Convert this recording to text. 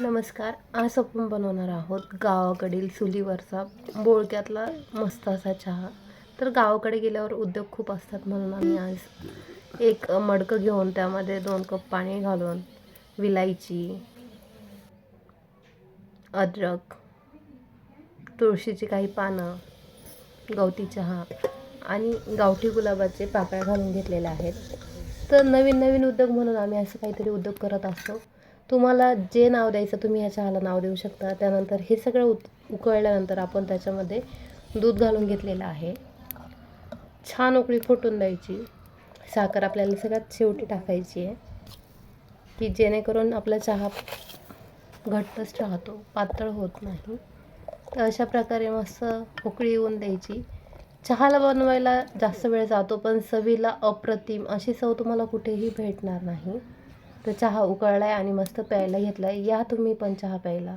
नमस्कार आज आपण बनवणार आहोत गावाकडील चुलीवरचा बोळक्यातला मस्त असा चहा. तर गावाकडे गेल्यावर उद्योग खूप असतात म्हणून आम्ही आज एक मडकं घेऊन त्यामध्ये दोन कप पाणी घालून विलायची अद्रक तुळशीची काही पानं गवती चहा आणि गावठी गुलाबाचे पाकळ्या घालून घेतलेल्या आहेत. तर नवीन नवीन उद्योग म्हणून आम्ही असं काहीतरी उद्योग करत असतो. तुम्हाला जे नाव द्यायचं तुम्ही ह्या चहाला नाव देऊ शकता. त्यानंतर हे सगळं उत उकळल्यानंतर आपण त्याच्यामध्ये दूध घालून घेतलेलं आहे. छान उकळी फुटून द्यायची. साखर आपल्याला सगळ्यात शेवटी टाकायची आहे. की जेणेकरून आपला चहा घट्टच राहतो पातळ होत नाही. तर अशा प्रकारे मस्त उकळी येऊन द्यायची. चहाला बनवायला जास्त वेळ जातो पण चवीला अप्रतिम अशी चव तुम्हाला कुठेही भेटणार नाही. तर चहा उकळला आहे आणि मस्त प्यायला घेतला आहे या तुम्ही पण चहा प्यायला.